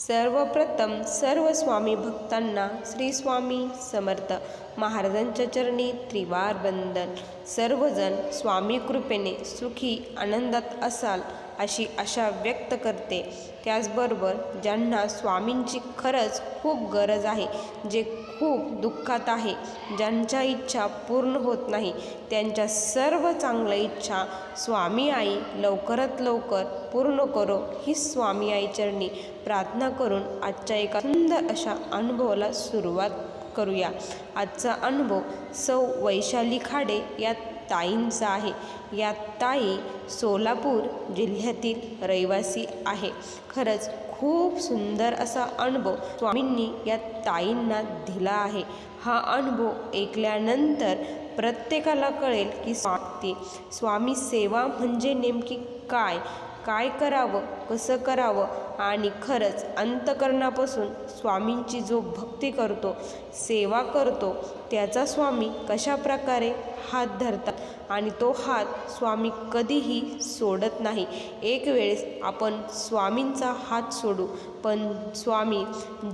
सर्वप्रथम सर्व स्वामी भक्तांना श्री स्वामी समर्थ. महाराजांच्या चरणी त्रिवार बंदन सर्वजण स्वामी कृपेने सुखी आनंदात असाल. अशी आशा व्यक्त करते. त्याचबरोबर ज्यांना स्वामींची खरंच खूप गरज आहे जे खूप दुःखात आहे ज्यांच्या इच्छा पूर्ण होत नाही त्यांच्या सर्व चांगल्या इच्छा स्वामी आई लवकरात लवकर पूर्ण करो ही स्वामी आई चरणी प्रार्थना करून आजच्या एका सुंदर अशा अनुभवाला सुरुवात करूया. आजचा अनुभव सौ वैशाली खाडे या ताईंचा आहे. या ताई सोलापूर जिल्ह्यातील रहिवासी आहे. खरंच खूप सुंदर असा अनुभव स्वामींनी या ताईंना दिला आहे. हा अनुभव ऐकल्यानंतर प्रत्येकाला कळेल की स्वामी स्वामी सेवा म्हणजे नेमकी काय? काय करावं कसं करावं आणि खरंच अंतकरणापासून स्वामींची जो भक्ती करतो सेवा करतो त्याचा स्वामी कशा प्रकारे हात धरतात आणि तो हात स्वामी कधीही सोडत नाही. एक वेळेस आपण स्वामींचा हात सोडू पण स्वामी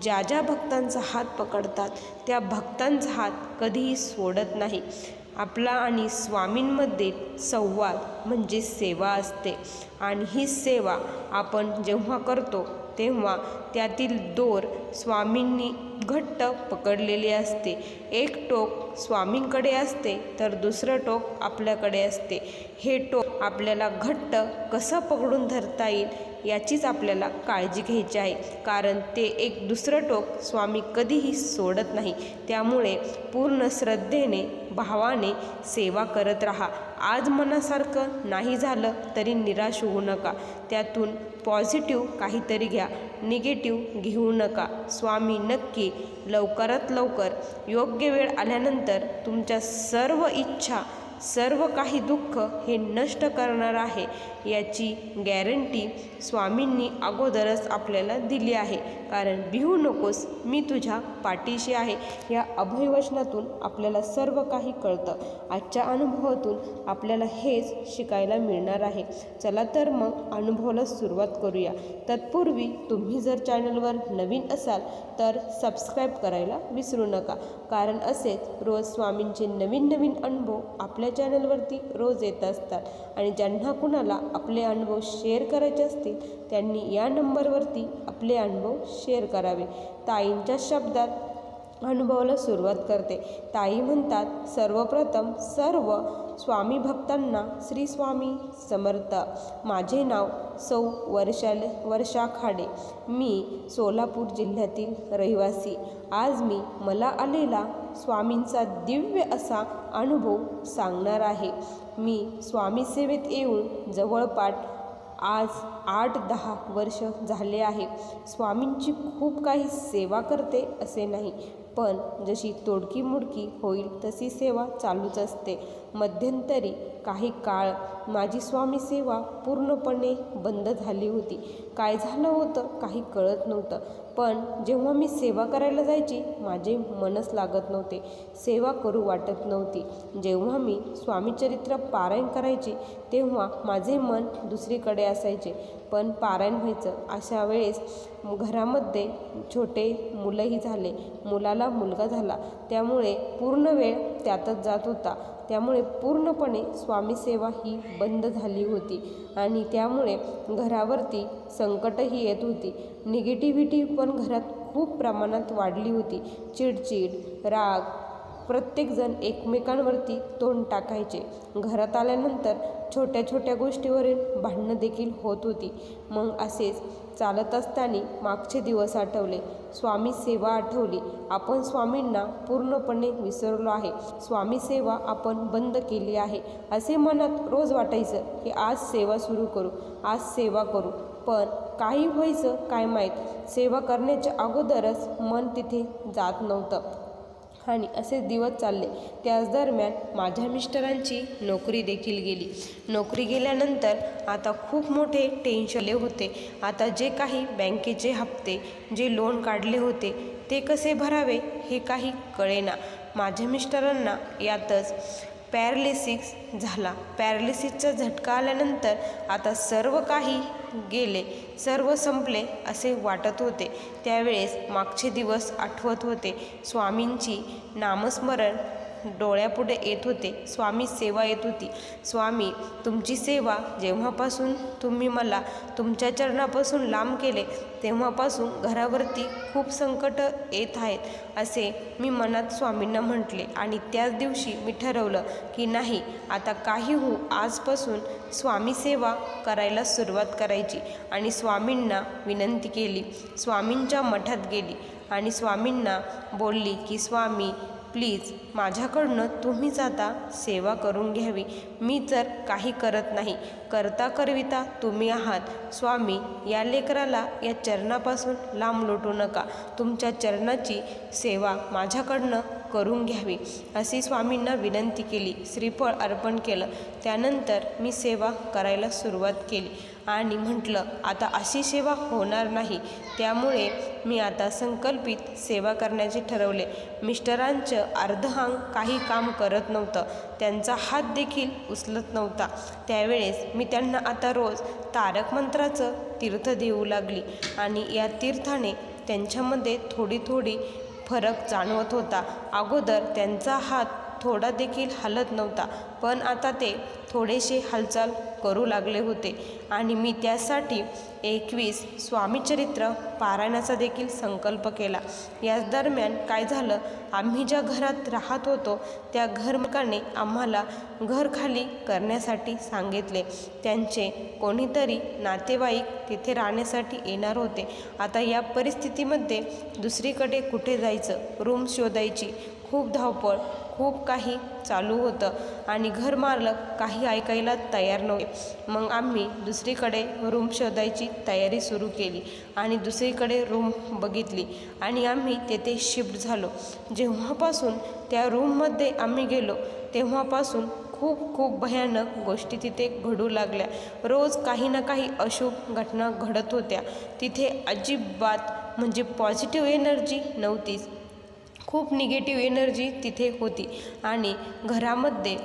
ज्या ज्या भक्तांचा हात पकडतात त्या भक्तांचा हात कधीही सोडत नाही. आपला आणि स्वामींमध्ये संवाद म्हणजे सेवा असते. आणि ही सेवा आपण जेव्हा करतो तेव्हा त्यातील दोर स्वामींनी घट्ट पकडलेले असते. एक टोक स्वामींकडे असते तर दुसरं टोक आपल्याकडे असते. हे टोक आपल्याला घट्ट कसं पकडून धरता येईल याचीच आपल्याला काळजी घ्यायची आहे. कारण ते एक दुसरं टोक स्वामी कधीही सोडत नाही. त्यामुळे पूर्ण श्रद्धेने भावाने सेवा करत राहा. आज मनासारखं नाही झालं तरी निराश होऊ नका. त्यातून पॉझिटिव्ह काहीतरी घ्या. निगेटिव्ह घेऊ नका. स्वामी नक्की लवकरात लवकर योग्य वेळ आल्यानंतर तुमच्या सर्व इच्छा सर्व काही दुःख हे नष्ट करणार आहे याची गॅरंटी स्वामींनी अगोदरच आपल्याला दिली आहे. कारण भिवू नकोस मी तुझ्या पाठीशी आहे. या अभयवचनातून आपल्याला सर्व काही कळतं. आजच्या अनुभवातून आपल्याला हेच शिकायला मिळणार आहे. चला तर मग अनुभवाला सुरुवात करूया. तत्पूर्वी तुम्ही जर चॅनलवर नवीन असाल तर सबस्क्राईब करायला विसरू नका. कारण असेच रोज स्वामींचे नवीन नवीन अनुभव आपल्या चॅनलवरती रोज येत असतात. आणि ज्यांना कुणाला आपले अनुभव शेअर करायचे असतील त्यांनी या नंबरवरती आपले अनुभव शेअर करावे. ताईंच्या शब्दात अनुभवाला सुरुवात करते. ताई म्हणतात सर्वप्रथम सर्व स्वामी भक्तांना श्री स्वामी समर्थ. माझे नाव सौ वर्षाल वर्षा खाडे. मी सोलापूर जिल्ह्यातील रहिवासी. आज मी मला आलेला स्वामींचा दिव्य असा अनुभव सांगणार आहे. मी स्वामी सेवेत येऊन जवळपास आज आठ दहा वर्ष झाले आहे. स्वामींची खूप काही सेवा करते असे नाही पण जशी तोडकी मुडकी होईल तशी सेवा चालूच असते. मध्यंतरी काही काळ माझी स्वामी सेवा पूर्णपणे बंद झाली होती. काय झालं होतं काही कळत नव्हतं. पण जेव्हा मी सेवा करायला जायची माझे मनच लागत नव्हते. सेवा करू वाटत नव्हती. जेव्हा मी स्वामीचरित्र पारायण करायची तेव्हा माझे मन दुसरीकडे असायचे. पण पारायण व्हायचं अशा वेळेस घरामध्ये छोटे मुलंही झाले. मुलाला मुलगा झाला. त्यामुळे पूर्ण वेळ त्यातच जात होता. त्यामुळे पूर्णपणे स्वामीसेवा ही बंद झाली होती आणि त्यामुळे घरावरती संकटही येत होती. निगेटिव्हिटी पण घरात खूप प्रमाणात वाढली होती. चिडचिड राग प्रत्येकजण एकमेकांवरती तोंड टाकायचे. घरात आल्यानंतर छोट्या छोट्या गोष्टीवरील भांडणं देखील होत होती. मग असेच चालत असताना मागचे दिवस आठवले. स्वामी सेवा आठवली. आपण स्वामींना पूर्णपणे विसरलो आहे. स्वामी सेवा आपण बंद केली आहे. असे मनात रोज वाटायचं की आज सेवा सुरू करू आज सेवा करू. पण काही व्हायचं काय माहीत? सेवा करण्याच्या अगोदरच मन तिथे जात नव्हतं. आणि असे दिवस चालले. त्याच दरम्यान माझ्या मिस्टरांची नोकरी देखील गेली. नोकरी गेल्यानंतर आता खूप मोठे टेन्शनले होते. आता जे काही बँकेचे हप्ते जे लोन काढले होते ते कसे भरावे हे काही कळेना. माझ्या मिस्टरांना यातच पॅरलिसिक्स झाला. पॅरलिसिसचा झटका आल्यानंतर आता सर्व काही गेले सर्व संपले असे वाटत होते. त्यावेळेस मागचे दिवस आठवत होते. स्वामींची नामस्मरण डोळ्यापुढे येत होते. स्वामी सेवा येत होती. स्वामी तुमची सेवा जेव्हापासून तुम्ही मला तुमच्या चरणापासून लांब केले तेव्हापासून घरावरती खूप संकट येत आहेत असे मी मनात स्वामींना म्हटले. आणि त्याच दिवशी मी ठरवलं की नाही आता काही हो आजपासून स्वामी सेवा करायला सुरुवात करायची. आणि स्वामींना विनंती केली. स्वामींच्या मठात गेली. आणि स्वामींना बोलली की स्वामी प्लीज माझ्याकडनं तुम्हीच आता सेवा करून घ्यावी. मी तर काही करत नाही. करता करविता तुम्ही आहात. स्वामी या लेकराला या चरणापासून लांब लोटू नका. तुमच्या चरणाची सेवा माझ्याकडनं करून घ्यावी. अशी स्वामींना विनंती केली. श्रीफळ अर्पण केलं. त्यानंतर मी सेवा करायला सुरुवात केली. आणि म्हटलं आता अशी सेवा होणार नाही. त्यामुळे मी आता संकल्पित सेवा करण्याचे ठरवले. मिस्टरांचं अर्धहांग काही काम करत नव्हतं. त्यांचा हात देखील उचलत नव्हता. त्यावेळेस मी त्यांना आता रोज तारक मंत्राचं तीर्थ देऊ लागली आणि या तीर्थाने त्यांच्यामध्ये थोडी थोडी फरक जाणवत होता. अगोदर त्यांचा हात थोडा देखील हलत नव्हता. पण आता ते थोडेसे हालचाल करू लागले होते. आणि मी त्यासाठी एकवीस स्वामीचरित्र पारायणाचा देखील संकल्प केला. याच दरम्यान काय झालं? आम्ही ज्या घरात राहत होतो त्या घरमकाने आम्हाला घर खाली करण्यासाठी सांगितले. त्यांचे कोणीतरी नातेवाईक तिथे राहण्यासाठी येणार होते. आता या परिस्थितीमध्ये दुसरीकडे कुठे जायचं? रूम शोधायची. खूप धावपळ खूप काही चालू होतं आणि घरमालक काही ऐकायला तयार नव्हते. मग आम्ही दुसरीकडे रूम शोधायची तयारी सुरू केली आणि दुसरीकडे रूम बघितली आणि आम्ही तेथे शिफ्ट झालो. जेव्हापासून त्या रूममध्ये आम्ही गेलो तेव्हापासून खूप खूप भयानक गोष्टी तिथे घडू लागल्या. रोज काही ना काही अशुभ घटना घडत होत्या. तिथे अजिबात म्हणजे पॉझिटिव्ह एनर्जी नव्हतीच. खूप निगेटिव्ह एनर्जी तिथे होती. आणि घरामध्ये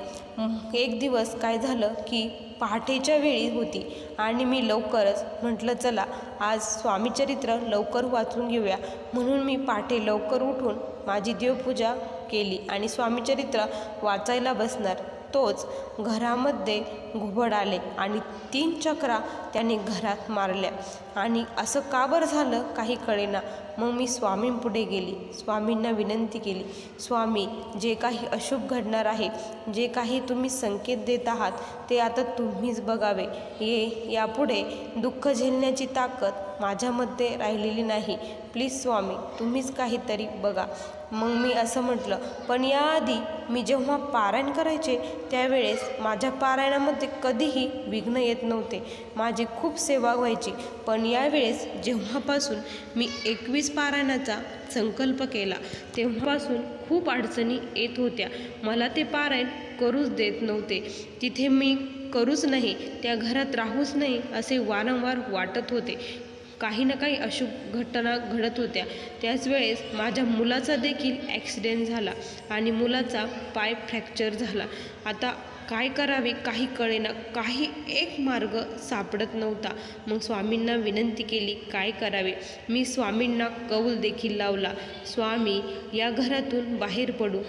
एक दिवस काय झालं की पहाटेच्या वेळी होती. आणि मी लवकरच म्हटलं चला आज स्वामीचरित्र लवकर वाचून घेऊया. म्हणून मी पहाटे लवकर उठून माझी देवपूजा केली आणि स्वामीचरित्र वाचायला बसणार. तोच घरामध्ये घुबड आले आणि तीन चक्रा त्याने घरात मारल्या. आणि असं का बरं झालं? काही कळेना मग मी स्वामींपुढे गेली. स्वामींना विनंती केली स्वामी जे काही अशुभ घडणार आहे जे काही तुम्ही संकेत देत आहात ते आता तुम्हीच बघावे. ये यापुढे दुःख झेलण्याची ताकद माझ्यामध्ये राहिलेली नाही. प्लीज स्वामी तुम्हीच काहीतरी बघा. मग मी असं म्हटलं पण याआधी मी जेव्हा पारायण करायचे त्यावेळेस माझ्या पारायणामध्ये कधीही विघ्न येत नव्हते. माझी खूप सेवा व्हायची. पण यावेळेस जेव्हापासून मी एकवीस पारायणाचा संकल्प केला तेव्हापासून खूप अडचणी येत होत्या. मला ते पारायण करूच देत नव्हते. तिथे मी करूच नाही त्या घरात राहूच नाही असे वारंवार वाटत होते. काही ना काही अशुभ घटना घडत होत्या. त्याच वेळेस माझ्या मुलाचा देखील ॲक्सिडेंट झाला आणि मुलाचा पाय फ्रॅक्चर झाला. आता काय करावे? काही कळेना. काही एक मार्ग सापडत नव्हता. मग स्वामींना विनंती केली काय करावे? मी स्वामींना कौल देखील लावला. स्वामी या घरातून बाहेर पडू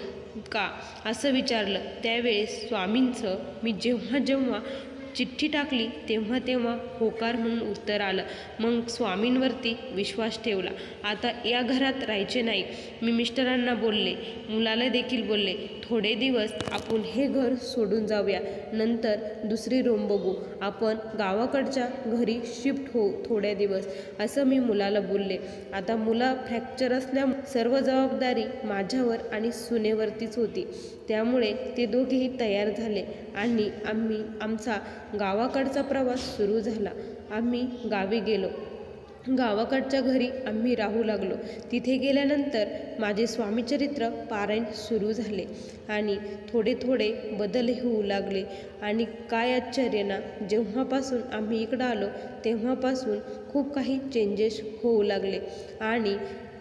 का? असं विचारलं. त्यावेळेस स्वामींचं मी जेव्हा जेव्हा चिठ्ठी टाकली तेव्हा तेव्हा होकार म्हणून उत्तर आलं. मग स्वामींवरती विश्वास ठेवला. आता या घरात राहायचे नाही. मी मिस्टरांना बोलले मुलाला देखील बोलले थोडे दिवस आपण हे घर सोडून जाऊया. नंतर दुसरी रूम बघू. आपण गावाकडच्या घरी शिफ्ट होऊ थोड्या दिवस. असं मी मुलाला बोलले. आता मुला फ्रॅक्चर असल्यामुळे सर्व जबाबदारी माझ्यावर आणि सुनेवरतीच होती. त्यामुळे ते दोघेही तयार झाले आणि आम्ही आमचा गावाकडचा प्रवास सुरू झाला. आम्ही गावी गेलो. गावाकडच्या घरी आम्ही राहू लागलो. तिथे गेल्यानंतर माझे स्वामीचरित्र पारायण सुरू झाले आणि थोडे थोडे बदल होऊ लागले. आणि काय आश्चर्य ना जेव्हापासून आम्ही इकडं आलो तेव्हापासून खूप काही चेंजेस होऊ लागले आणि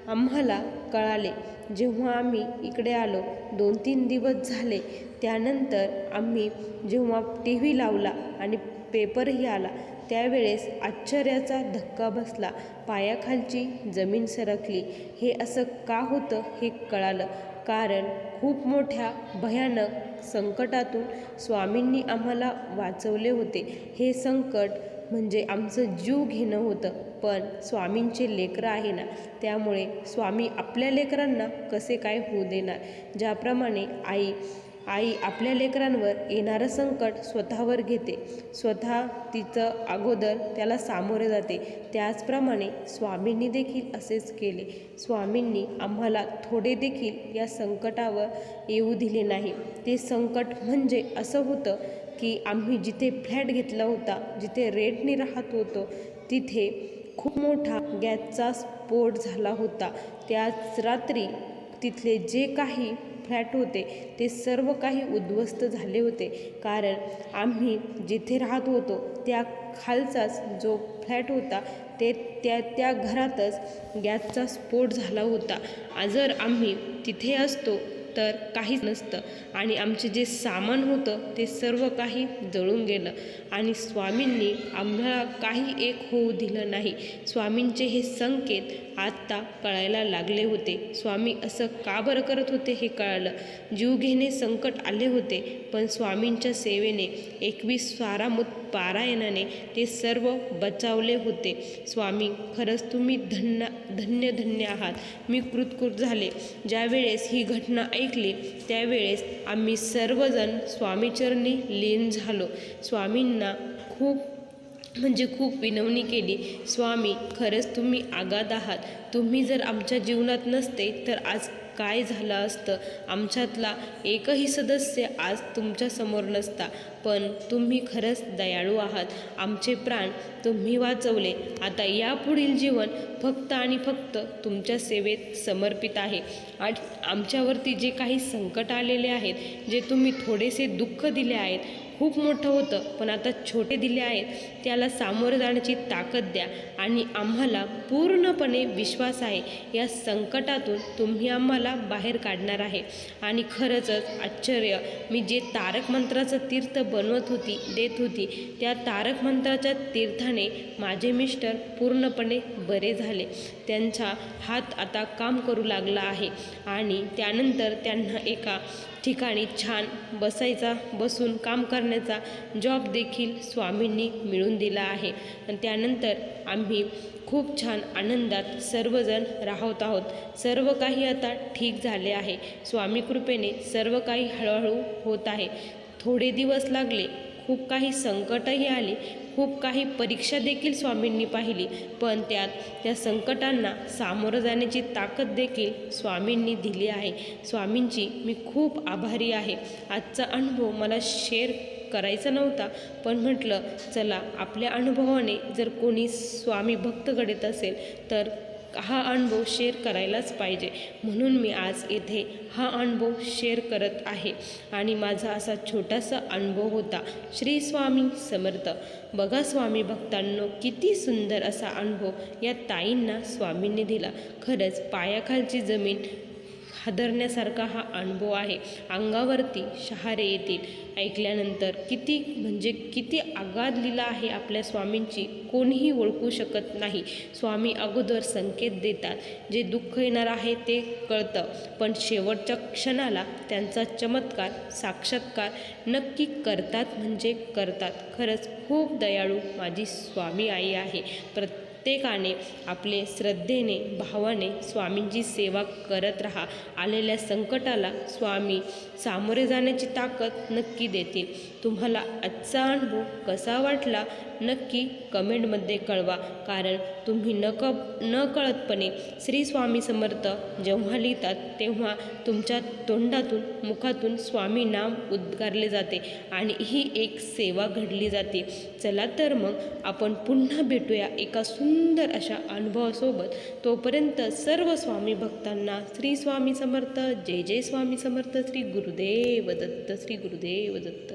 आम्हाला कळाले. जेव्हा आम्ही इकडे आलो दोन तीन दिवस झाले. त्यानंतर आम्ही जेव्हा टी व्ही लावला आणि पेपरही आला त्यावेळेस आश्चर्याचा धक्का बसला. पायाखालची जमीन सरकली. हे असं का होतं हे कळालं. कारण खूप मोठ्या भयानक संकटातून स्वामींनी आम्हाला वाचवले होते. हे संकट म्हणजे आमचं जीव घेणं होतं. पण स्वामींचे लेकरं आहे ना त्यामुळे स्वामी आपल्या लेकरांना कसे काय होऊ देणार? ज्याप्रमाणे आई आई आपल्या लेकरांवर येणारं संकट स्वतःवर घेते. स्वतः तिचं अगोदर त्याला सामोरे जाते. त्याचप्रमाणे स्वामींनी देखील असेच केले. स्वामींनी आम्हाला थोडे देखील या संकटावर येऊ दिले नाही. ते संकट म्हणजे असं होतं की आम्ही जिथे फ्लॅट घेतला होता जिथे रेटने राहत होतो तिथे खूप मोठा गॅसचा स्फोट झाला होता. त्याच रात्री तिथले जे काही फ्लॅट होते ते सर्व काही उद्ध्वस्त झाले होते. कारण आम्ही जिथे राहत होतो त्या खालचाच जो फ्लॅट होता ते त्या त्या घरातच गॅसचा स्फोट झाला होता. जर आम्ही तिथे असतो तर काहीच नसतं. आणि आमचे जे सामान होतं ते सर्व काही जळून गेलं. आणि स्वामींनी आम्हाला काही एक होऊ दिलं नाही. स्वामींचे हे संकेत आत्ता कळायला लागले होते. स्वामी असं का बरं करत होते हे कळालं. जीव घेणे संकट आले होते पण स्वामींच्या सेवेने एकवीस स्वारामुत पारायणाने ते सर्व बचावले होते. स्वामी खरंच तुम्ही धन्य धन्य धन्य आहात. मी कृतकृत झाले. ज्यावेळेस ही घटना ऐकली त्यावेळेस आम्ही सर्वजण स्वामीचरणी लीन झालो. स्वामींना खूप म्हणजे खूप विनवणी केली स्वामी खरंच तुम्ही आगाध आहात. तुम्ही जर आमच्या जीवनात नसते तर आज काय झालं असतं? आमच्यातला एकही सदस्य आज तुमच्यासमोर नसता. पण तुम्ही खरंच दयाळू आहात. आमचे प्राण तुम्ही वाचवले. आता यापुढील जीवन फक्त आणि फक्त तुमच्या सेवेत समर्पित आहे. आणि आमच्यावरती जे काही संकट आलेले आहेत जे तुम्ही थोडेसे दुःख दिले आहेत खूप मोठं होतं पण आता छोटे दिले आहेत त्याला सामोरं जाण्याची ताकद द्या आणि आम्हाला पूर्णपणे विश्वास आहे. या संकटातून तुम्ही आम्हाला बाहेर काढणार आहे. आणि खरंचच आश्चर्य मी जे तारक मंत्राचं तीर्थ बनवत होती देत होती त्या तारक मंत्राच्या तीर्थाने माझे मिस्टर पूर्णपणे बरे झाले. त्यांचा हात आता काम करू लागला आहे आणि त्यानंतर त्यांना एका ठिकाणी छान बसायचा बसून काम करण्याचा जॉब देखील स्वामींनी मिळून दिला आहे. आणि त्यानंतर आम्ही खूप छान आनंदात सर्वजण राहत आहोत. सर्व काही आता ठीक झाले आहे. स्वामी कृपेने सर्व काही हळूहळू होत आहे. थोडे दिवस लागले खूप काही संकटही आली खूप काही परीक्षा देखील स्वामींनी पाहिली. पण त्यात त्या संकटांना सामोरं जाण्याची ताकद देखील स्वामींनी दिली आहे. स्वामींची मी खूप आभारी आहे. आजचा अनुभव मला शेअर करायचा नव्हता पण म्हटलं चला आपल्या अनुभवाने जर कोणी स्वामी भक्त घडत असेल तर हा अनुभव शेअर करायलाच पाहिजे. म्हणून मी आज येथे हा अनुभव शेअर करत आहे. आणि माझा असा छोटासा अनुभव होता. श्री स्वामी समर्थ. बघा स्वामी भक्तांनो किती सुंदर असा अनुभव या ताईंना स्वामींनी दिला. खरंच पायाखालची जमीन हादरण्यासारखा हा अनुभव आहे. अंगावरती शहारे येतील. ऐकल्यानंतर किती म्हणजे किती आगाध लिला आहे आपल्या स्वामींची कोणीही ओळखू शकत नाही. स्वामी अगोदर संकेत देतात. जे दुःख येणार आहे ते कळतं. पण शेवटच्या क्षणाला त्यांचा चमत्कार साक्षात्कार नक्की करतात म्हणजे करतात. खरंच खूप दयाळू माझी स्वामी आई आहे. प्रत्येक प्रत्येकाने आपले श्रद्धेने भावाने स्वामींची सेवा करत राहा. आलेल्या संकटाला स्वामी सामोरे जाण्याची ताकद नक्की देतील. तुम्हाला आजचा अनुभव कसा वाटला नक्की कमेंटमध्ये कळवा. कारण तुम्ही न क न कळतपणे श्री स्वामी समर्थ जेव्हा लिहितात तेव्हा तुमच्या तोंडातून मुखातून स्वामी नाम उद्गारले जाते आणि ही एक सेवा घडली जाते. चला तर मग आपण पुन्हा भेटूया एका सुंदर सुंदर अशा अनुभवासोबत तोपर्यंत सर्व स्वामी भक्तांना श्री स्वामी समर्थ जय जय स्वामी समर्थ श्री गुरुदेव दत्त श्री गुरुदेव दत्त.